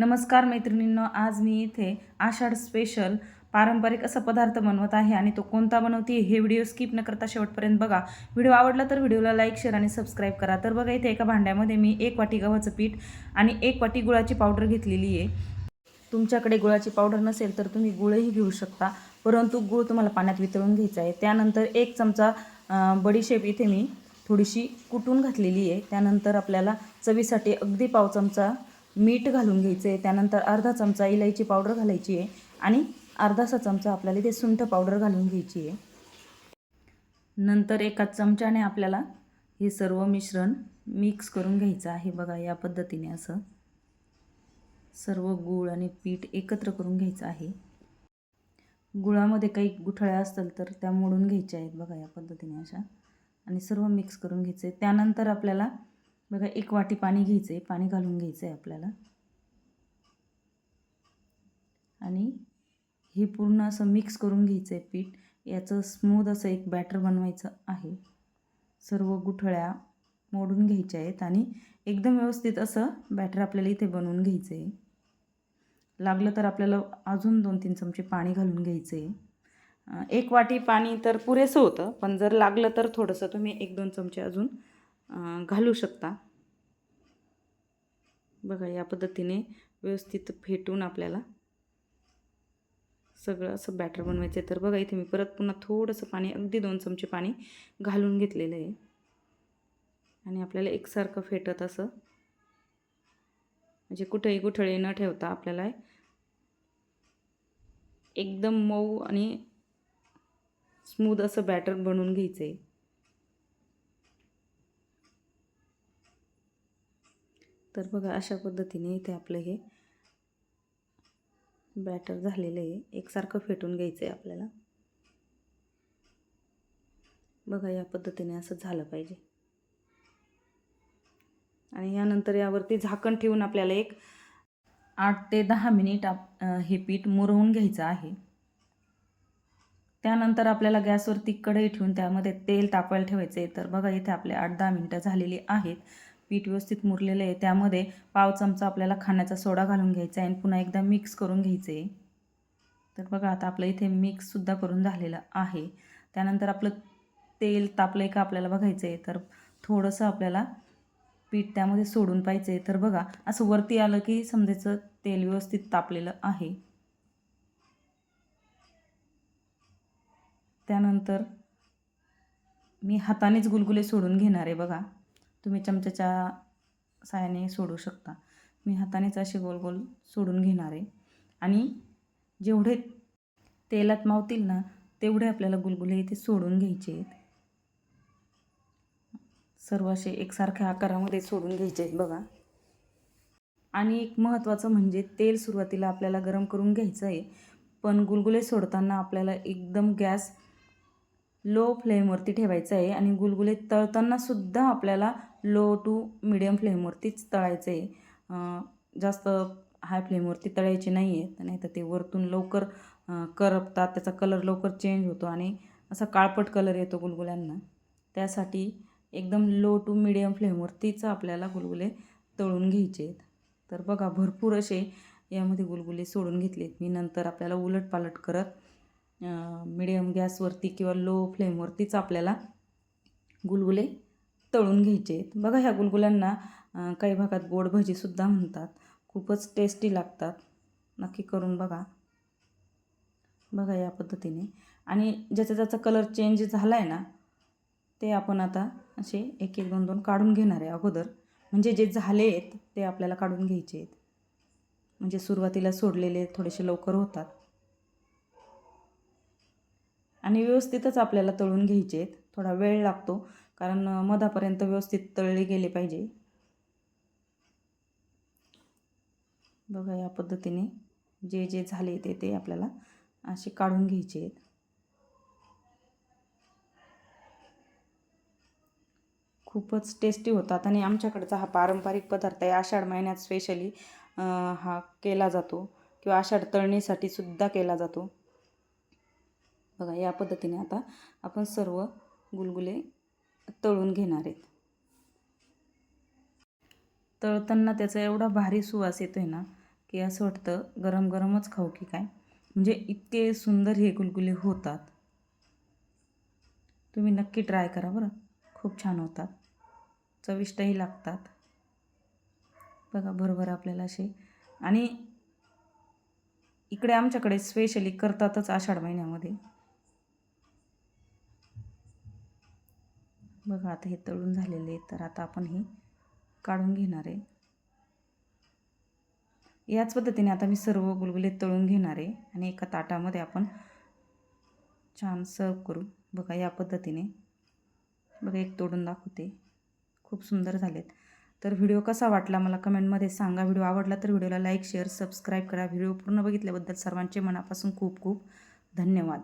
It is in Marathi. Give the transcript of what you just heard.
नमस्कार मैत्रिणींनो आज मी इथे आषाढ स्पेशल पारंपरिक असा पदार्थ बनवत आहे आणि तो कोणता बनवते हे व्हिडिओ स्किप न करता शेवटपर्यंत बघा. व्हिडिओ आवडला तर व्हिडिओला लाईक शेअर आणि सबस्क्राईब करा. तर बघा इथे एका भांड्यामध्ये मी एक वाटी गव्हाचं पीठ आणि एक वाटी गुळाची पावडर घेतलेली आहे. तुमच्याकडे गुळाची पावडर नसेल तर तुम्ही गुळही घेऊ शकता परंतु गुळ तुम्हाला पाण्यात वितळून घ्यायचा आहे. त्यानंतर एक चमचा बडीशेप इथे मी थोडीशी कुटून घातलेली आहे. त्यानंतर आपल्याला चवीसाठी अगदी पाव चमचा मीठ घालून घ्यायचं आहे त्यानंतर अर्धा चमचा इलायची पावडर घालायची आहे आणि अर्धासा चमचा आपल्याला इथे सुंठ पावडर घालून घ्यायची आहे. नंतर एका चमच्याने आपल्याला हे सर्व मिश्रण मिक्स करून घ्यायचं आहे बघा या पद्धतीने असं. सर्व गूळ आणि पीठ एकत्र करून घ्यायचं आहे. गुळामध्ये काही गुठळ्या असतील तर त्या मोडून घ्यायच्या आहेत बघा या पद्धतीने अशा. आणि सर्व मिक्स करून घ्यायचं. आहे त्यानंतर आपल्याला बघा एक वाटी पाणी घ्यायचं आहे पाणी घालून घ्यायचं आहे आपल्याला. आणि हे पूर्ण असं मिक्स करून घ्यायचं आहे पीठ. याचं स्मूद असं एक बॅटर बनवायचं आहे. सर्व गुठळ्या मोडून घ्यायच्या आहेत आणि एकदम व्यवस्थित असं बॅटर आपल्याला इथे बनवून घ्यायचं आहे लागलं तर आपल्याला अजून दोन तीन चमचे पाणी घालून घ्यायचं आहे एक वाटी पाणी तर पुरेसं होतं पण जर लागलं तर थोडंसं तुम्ही एक दोन चमचे अजून घालू शकता. बघा या पद्धतीने व्यवस्थित फेटून आपल्याला सगळं असं बॅटर बनवायचं आहे तर बघा इथे मी परत पुन्हा थोडंसं पाणी अगदी दोन चमचे पाणी घालून घेतलेलं आहे. आणि आपल्याला एकसारखं फेटत असं म्हणजे कुठेही गुठळे न ठेवता आपल्याला एकदम मऊ आणि स्मूद असं बॅटर बनवून घ्यायचं आहे तर बघा अशा पद्धतीने इथे आपलं हे बॅटर झालेलं आहे. एकसारखं फेटून घ्यायचं आहे आपल्याला. बघा या पद्धतीने असं झालं पाहिजे. आणि यानंतर यावरती झाकण ठेवून आपल्याला एक आठ ते दहा मिनिट आप हे पीठ मुरवून घ्यायचं आहे. त्यानंतर आपल्याला गॅसवरती कढई ठेवून त्यामध्ये तेल तापायला ठेवायचं आहे तर बघा इथे आपले आठ दहा मिनटं झालेली आहेत. पीठ व्यवस्थित मुरलेलं आहे. त्यामध्ये पाव चमचा आपल्याला खाण्याचा सोडा घालून घ्यायचा आहे आणि पुन्हा एकदा मिक्स करून घ्यायचं आहे. तर बघा आता आपलं इथे मिक्ससुद्धा करून झालेलं आहे. त्यानंतर आपलं तेल तापलं आहे का आपल्याला बघायचं आहे. तर थोडंसं आपल्याला पीठ त्यामध्ये सोडून पाहिजे तर बघा असं वरती आलं की समजायचं तेल व्यवस्थित तापलेलं आहे. त्यानंतर मी हातानेच गुलगुले सोडून घेणार आहे बघा. तुम्ही चमच्याच्या साहाय्याने सोडू शकता. मी हातानेच असे गोल गोल सोडून घेणार आहे. आणि जेवढे तेलात मावतील ना तेवढे आपल्याला गुलगुले इथे सोडून घ्यायचे आहेत. सर्व असे एकसारख्या आकारामध्ये सोडून घ्यायचे आहेत बघा. आणि एक महत्त्वाचं म्हणजे तेल सुरुवातीला आपल्याला गरम करून घ्यायचं आहे. पण गुलगुले सोडताना आपल्याला एकदम गॅस लो फ्लेमवरती ठेवायचा आहे. आणि गुलगुले तळताना सुद्धा आपल्याला लो टू मिडियम फ्लेमवरतीच तळायचं आहे जास्त हाय फ्लेमवरती तळायचे नाही आहेत नाही तर ते वरतून लवकर करपतात. त्याचा कलर लवकर चेंज होतो आणि असा काळपट कलर येतो गुलगुल्यांना. त्यासाठी एकदम लो टू मिडियम फ्लेमवरतीच आपल्याला गुलगुले तळून घ्यायचे आहेत. तर बघा भरपूर असे यामध्ये गुलगुले सोडून घेतलेत मी नंतर आपल्याला उलटपालट करत मिडियम गॅसवरती किंवा लो फ्लेमवरतीच आपल्याला गुलगुले तळून घ्यायचे. आहेत बघा ह्या गुलगुल्यांना काही भागात गोड भजीसुद्धा म्हणतात. खूपच टेस्टी लागतात. नक्की करून बघा. बघा या पद्धतीने. आणि ज्याचा ज्याचा कलर चेंज झाला आहे ना ते आपण आता असे एक एक दोन दोन काढून घेणार आहे अगोदर. म्हणजे जे झाले आहेत ते आपल्याला काढून घ्यायचे आहेत. म्हणजे सुरुवातीला सोडलेले थोडेसे लवकर होतात. आणि व्यवस्थितच आपल्याला तळून घ्यायचे आहेत. थोडा वेळ लागतो. कारण मधापर्यंत व्यवस्थित तळले गेले पाहिजे. बघा या पद्धतीने जे जे झाले ते ते आपल्याला असे काढून घ्यायचे आहेत. खूपच टेस्टी होतात आणि आमच्याकडचा हा पारंपरिक पदार्थ आहे. आषाढ महिन्यात स्पेशली हा केला जातो किंवा आषाढ तळणीसाठी सुद्धा केला जातो. बघा या पद्धतीने आता आपण सर्व गुलगुले तळून घेणार आहेत. तळताना त्याचा एवढा भारी सुवास येतो आहे ना की असं वाटतं गरम गरमच खाऊ की काय? म्हणजे इतके सुंदर हे गुलगुले होतात. तुम्ही नक्की ट्राय करा बरं. खूप छान होतात. चविष्टही लागतात. बघा बरोबर आपल्याला असे. आणि इकडे आमच्याकडे स्पेशली करतातच आषाढ महिन्यामध्ये. बघा आता हे तळून झालेले तर आता आपण हे काढून घेणार आहे. याच पद्धतीने आता मी सर्व गुलगुले तळून घेणार आहे आणि एका ताटामध्ये आपण छान सर्व करू. बघा या पद्धतीने. बघा एक तोडून दाखवते. खूप सुंदर झालेत. तर व्हिडिओ कसा वाटला मला कमेंटमध्ये सांगा. व्हिडिओ आवडला तर व्हिडिओला लाईक शेअर सबस्क्राईब करा. व्हिडिओ पूर्ण बघितल्याबद्दल सर्वांचे मनापासून खूप खूप धन्यवाद.